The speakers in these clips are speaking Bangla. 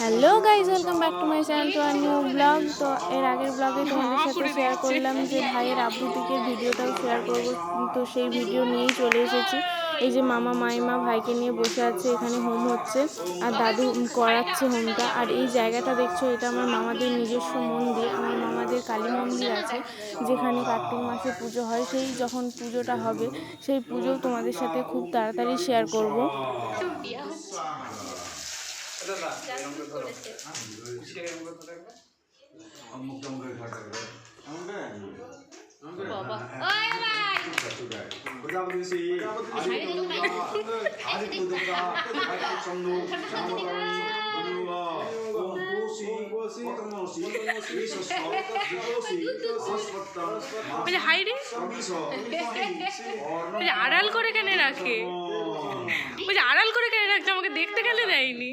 Hello guys welcome back to my channel to our new blog তো এর আগের ব্লগে তোমাদের সাথে শেয়ার করলাম যে ভাইয়ের আবৃত্তিকের ভিডিওটাও শেয়ার করব। তো সেই ভিডিও নিয়েই চলে এসেছি। এই যে মামা, মাইমা ভাইকে নিয়ে বসে আছে, এখানে হোম হচ্ছে। আর দাদু করাচ্ছে হোমটা আর এই জায়গাটা দেখছ, এটা আমার মামাদের নিজস্ব মন্দির। আমার মামাদের কালী মন্দির আছে, যেখানে কার্তিক মাসে পুজো হয়। সেই যখন পুজোটা হবে, সেই পুজো তোমাদের সাথে খুব তাড়াতাড়ি শেয়ার করব। আড়াল করে কেন রাখে? আড়াল করে কেন রাখছে আমাকে দেখতে গেলে দেয়নি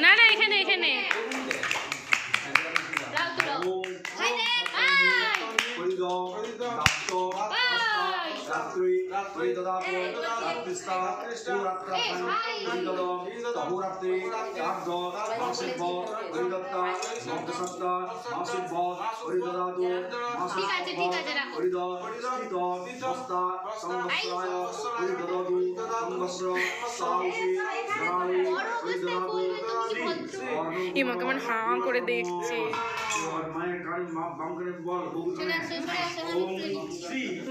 না না এখানে এখানে রাত্রি রাত্রি ওম রাত্রি রাত্রি তহুরাত্রি চার্দ মাসিব্ব পরিদত্ত মগ্ধসত্ত মাসিব্ব আছে, রাখো। পরিদ স্থিত হস্তা সংবস্রায় পরিদদাতু সংবস্র সাউসি ধরামি পরিদদাতু শ্রী এই মাকে মানে হাঁ করে দেখছে।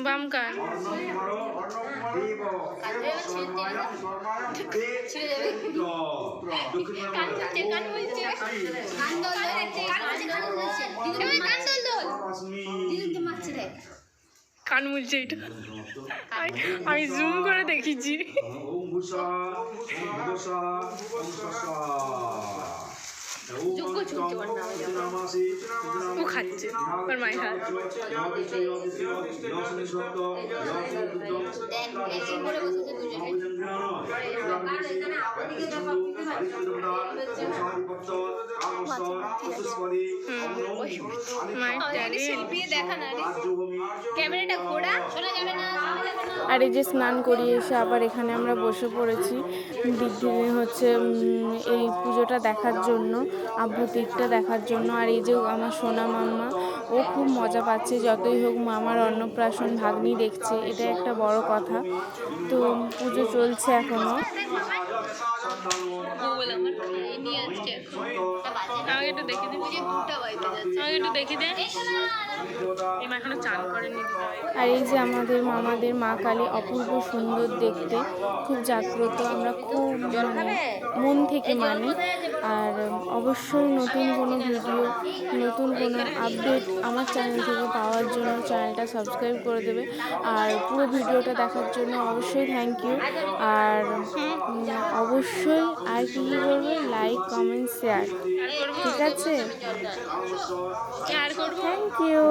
বাম কান অর্ণকুমার অর্ণকুমার দেব দেব শর্মায়ম শর্মায়ম কান মুলছে এটা। আমি- জুম করে দেখেছি ও খাচ্ছে। ওর মায়ের হাত। দেখ আর এই যে স্নান করিয়ে এসে আবার এখানে আমরা বসে পড়েছি। দিদি হচ্ছে এই পুজোটা দেখার জন্য আভ্যতিকটা দেখার জন্য। আর এই যে আমার সোনা মাম্মা, ও খুব মজা পাচ্ছে, যতই হোক মামার অন্নপ্রাশন ভাগ্নি দেখছে এটা একটা বড় কথা। তো পুজো চলছে এখনও। গুগল আমার এই নিয়ে আসছে আমাকে একটু দেখে দিন। আমাকে একটু দেখে এখনও চান করেনি আর এই যে আমাদের মামাদের মা কালী অপূর্ব সুন্দর দেখতে খুব জাগ্রত আমরা খুব মানে মন থেকে মানি। আর অবশ্যই নতুন কোনো ভিডিও নতুন কোনো আপডেট আমার চ্যানেল থেকে পাওয়ার জন্য চ্যানেলটা সাবস্ক্রাইব করে দেবে। আর পুরো ভিডিওটা দেখার জন্য অবশ্যই থ্যাংক ইউ আর অবশ্যই আর কি কী করবে লাইক কমেন্ট শেয়ার ঠিক আছে। Thank you